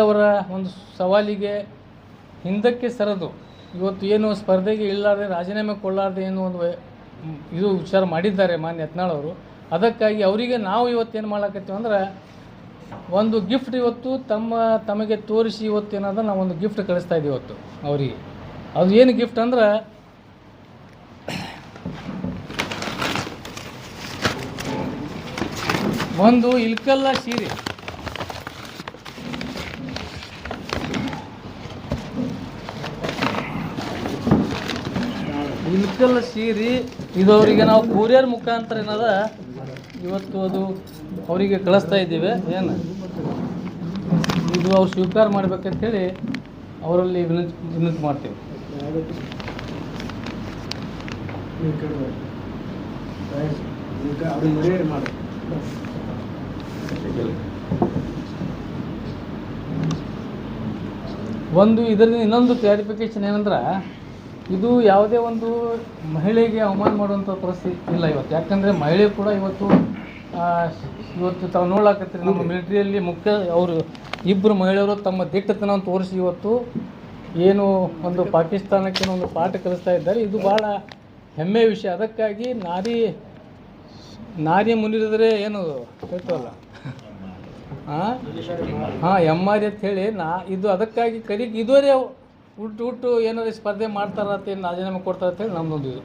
ಅವರ ಒಂದು ಸವಾಲಿಗೆ ಹಿಂದಕ್ಕೆ ಸರದು. ಇವತ್ತು ಏನು ಸ್ಪರ್ಧೆಗೆ ಇಲ್ಲಾರದೆ, ರಾಜೀನಾಮೆ ಕೊಡಲಾರ್ದೆ ಏನು ಒಂದು ಇದು ವಿಚಾರ ಮಾಡಿದ್ದಾರೆ ಮಾನ್ಯ ಯತ್ನಾಳ್ ಅವರು. ಅದಕ್ಕಾಗಿ ಅವರಿಗೆ ನಾವು ಇವತ್ತೇನು ಮಾಡಕತ್ತೀವಿ ಅಂದ್ರೆ, ಒಂದು ಗಿಫ್ಟ್ ಇವತ್ತು ತಮ್ಮ ತಮಗೆ ತೋರಿಸಿ ಇವತ್ತು ಏನಾದ ನಾವು ಒಂದು ಗಿಫ್ಟ್ ಕಳಿಸ್ತಾ ಇದ್ದೀವಿ ಇವತ್ತು ಅವರಿಗೆ. ಅದು ಏನು ಗಿಫ್ಟ್ ಅಂದ್ರೆ, ಒಂದು ಇಲ್ಕಲ್ಲ ಸೀರೆ. ಇಲ್ಕಲ್ಲ ಸೀರಿ ಇದು ಅವರಿಗೆ ನಾವು ಕೊರಿಯರ್ ಮುಖಾಂತರ ಏನದ? ಇವತ್ತು ಅದು ಅವರಿಗೆ ಕಳಿಸ್ತಾ ಇದ್ದೀವಿ. ಏನು? ಇದು ಅವ್ರು ಸ್ವೀಕಾರ ಮಾಡ್ಬೇಕಂತೇಳಿ ಅವರಲ್ಲಿ ವಿನಂತಿ ವಿನಂತಿ ಮಾಡ್ತೀವಿ. ಒಂದು ಇದರಿಂದ ಇನ್ನೊಂದು ಕ್ಲಾರಿಫಿಕೇಶನ್ ಏನಂದ್ರೆ ಇದು ಯಾವುದೇ ಒಂದು ಮಹಿಳೆಗೆ ಅವಮಾನ ಮಾಡುವಂಥ ಪರಿಸ್ಥಿತಿ ಇಲ್ಲ ಇವತ್ತು. ಯಾಕಂದರೆ ಮಹಿಳೆ ಕೂಡ ಇವತ್ತು ಇವತ್ತು ತಾವು ನೋಡ್ಲಾಕತ್ತೀರಿ ನಮ್ಮ ಮಿಲಿಟ್ರಿಯಲ್ಲಿ ಮುಖ್ಯ ಅವರು ಇಬ್ಬರು ಮಹಿಳೆಯರು ತಮ್ಮ ದಿಟ್ಟತನವನ್ನು ತೋರಿಸಿ ಇವತ್ತು ಏನು ಒಂದು ಪಾಕಿಸ್ತಾನಕ್ಕೆ ಒಂದು ಪಾಠ ಕಲಿಸ್ತಾ ಇದ್ದಾರೆ. ಇದು ಭಾಳ ಹೆಮ್ಮೆಯ ವಿಷಯ. ಅದಕ್ಕಾಗಿ ನಾರಿ ನಾರಿ ಮುನಿರಿದ್ರೆ ಏನು ಹೇಳ್ತವಲ್ಲ? ಹಾಂ ಹಾಂ ಎಂ ಆರ್ ಅಂತ ಹೇಳಿ ನಾ ಇದು ಅದಕ್ಕಾಗಿ ಕರಿಗೆ ಇದುವರೆ ಹುಟ್ಟು ಹುಟ್ಟು ಏನಾದ್ರು ಸ್ಪರ್ಧೆ ಮಾಡ್ತಾರ ಅಂತ ಏನು ರಾಜೀನಾಮೆ ಕೊಡ್ತಾರೆ ಅಂತ ಹೇಳಿ ನಮ್ಮದೊಂದು ಇದು.